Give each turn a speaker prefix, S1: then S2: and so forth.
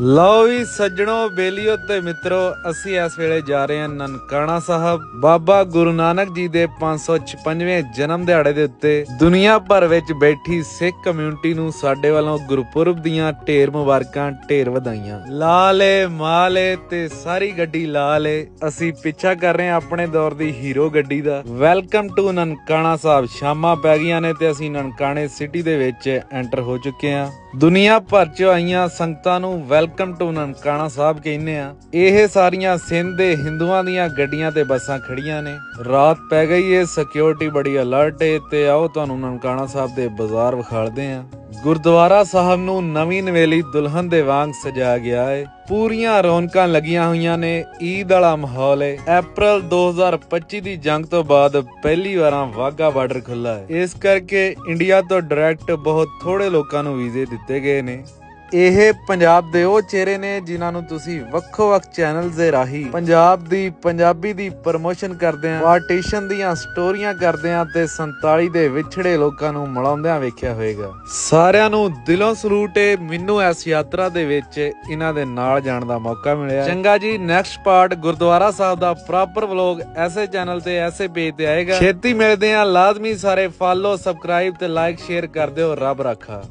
S1: ਲਓ ਵੀ ਸੱਜਣੋ, ਬੇਲੀਓ ਤੇ ਮਿੱਤਰੋ, ਅਸੀਂ ਇਸ ਵੇਲੇ ਜਾ ਰਹੇ ਹਾਂ ਨਨਕਾਣਾ ਸਾਹਿਬ। ਬਾਬਾ ਗੁਰੂ ਨਾਨਕ ਜੀ ਦੇ 556ਵੇਂ ਜਨਮ ਦਿਹਾੜੇ ਦੇ ਉੱਤੇ ਦੁਨੀਆ ਭਰ ਵਿੱਚ ਬੈਠੀ ਸਿੱਖ ਕਮਿਊਨਿਟੀ ਨੂੰ ਸਾਡੇ ਵੱਲੋਂ ਗੁਰਪੁਰਬ ਦੀਆਂ ਢੇਰ ਮੁਬਾਰਕਾਂ, ਢੇਰ ਵਧਾਈਆਂ। ਲਾਲੇ ਮਾਲੇ ਤੇ ਸਾਰੀ ਗੱਡੀ ਲਾਲੇ ਅਸੀਂ ਪਿੱਛਾ ਕਰ ਰਹੇ ਹਾਂ ਆਪਣੇ ਦੌਰ ਦੀ ਹੀਰੋ ਗੱਡੀ ਦਾ। Welcome to Nankana Sahib. ਸ਼ਾਮਾਂ ਪੈ ਗਈਆਂ ਨੇ ਤੇ ਅਸੀਂ ਨਨਕਾਣੇ ਸਿਟੀ ਦੇ ਵਿੱਚ ਐਂਟਰ ਹੋ ਚੁੱਕੇ ਹਾਂ। ਦੁਨੀਆ ਭਰ ਚ ਆਈਆਂ ਸੰਗਤਾਂ ਨੂੰ ਵੈਲਕਮ ਟੂ ਨਨਕਾਣਾ ਸਾਹਿਬ ਕਹਿੰਦੇ ਆ। ਇਹ ਸਾਰੀਆਂ ਸਿੰਧ ਦੇ ਹਿੰਦੂਆਂ ਦੀਆਂ ਗੱਡੀਆਂ ਤੇ ਬੱਸਾਂ ਖੜੀਆਂ ਨੇ। ਰਾਤ ਪੈ ਗਈ ਏ ਸਿਕਿਉਰਿਟੀ ਬੜੀ ਅਲਰਟ ਏ ਤੇ ਆਓ ਤੁਹਾਨੂੰ ਨਨਕਾਣਾ ਸਾਹਿਬ ਦੇ ਬਾਜ਼ਾਰ ਵਿਖਾਲਦੇ ਆ। ਗੁਰਦੁਆਰਾ ਸਾਹਿਬ ਨੂੰ ਨਵੀਂ ਨਵੇਲੀ ਦੁਲਹਨ ਦੇ ਵਾਂਗ ਸਜਾਇਆ ਗਿਆ ਏ। ਪੂਰੀਆਂ ਰੌਣਕਾਂ ਲੱਗੀਆਂ ਹੋਈਆਂ ਨੇ, ਈਦ ਵਾਲਾ ਮਾਹੌਲ ਏ। April 2025 ਦੀ ਜੰਗ ਤੋਂ ਬਾਅਦ ਪਹਿਲੀ ਵਾਰਾਂ ਵਾਗਾ ਬਾਰਡਰ ਖੁੱਲਾ ਹੈ ਇਸ ਕਰਕੇ ਇੰਡੀਆ ਤੋਂ ਡਾਇਰੈਕਟ ਬਹੁਤ ਥੋੜੇ ਲੋਕਾਂ ਨੂੰ ਵੀਜ਼ੇ ਦਿੱਤੇ ਗਏ ਨੇ। ਇਹ ਪੰਜਾਬ ਦੇ ਉਹ ਚਿਹਰੇ ਨੇ ਜਿਨ੍ਹਾਂ ਨੂੰ ਤੁਸੀਂ ਵੱਖੋ-ਵੱਖ ਚੈਨਲਸ ਦੇ ਰਾਹੀਂ ਪੰਜਾਬ ਦੀ, ਪੰਜਾਬੀ ਦੀ ਪ੍ਰਮੋਸ਼ਨ ਕਰਦੇ ਆਂ, ਪਾਰਟੀਸ਼ਨ ਦੀਆਂ ਸਟੋਰੀਆਂ ਕਰਦੇ ਆਂ ਤੇ 47 ਦੇ ਵਿਛੜੇ ਲੋਕਾਂ ਨੂੰ ਮਿਲਾਉਂਦਿਆਂ ਵੇਖਿਆ ਹੋਵੇਗਾ ਸਾਰਿਆਂ ਨੂੰ ਦਿਲੋਂ ਸਲੂਟ ਏ, ਮੈਨੂੰ ਇਸ ਯਾਤਰਾ ਦੇ ਵਿੱਚ ਇਹਨਾਂ ਦੇ ਨਾਲ ਜਾਣ ਦਾ ਮੌਕਾ ਮਿਲਿਆ। ਚੰਗਾ ਜੀ ਨੈਕਸਟ ਪਾਰਟ ਗੁਰਦੁਆਰਾ ਸਾਹਿਬ ਦਾ ਪ੍ਰੋਪਰ ਵਲੌਗ ਐਸੇ ਚੈਨਲ ਤੇ, ਐਸੇ ਪੇਜ ਤੇ ਆਏਗਾ। ਛੇਤੀ ਮਿਲਦੇ ਆਂ, ਲਾਜ਼ਮੀ ਸਾਰੇ ਫਾਲੋ ਸਬਸਕ੍ਰਾਈਬ ਤੇ ਲਾਈਕ ਸ਼ੇਅਰ ਕਰ ਦਿਓ, ਰੱਬ ਰੱਖਾ।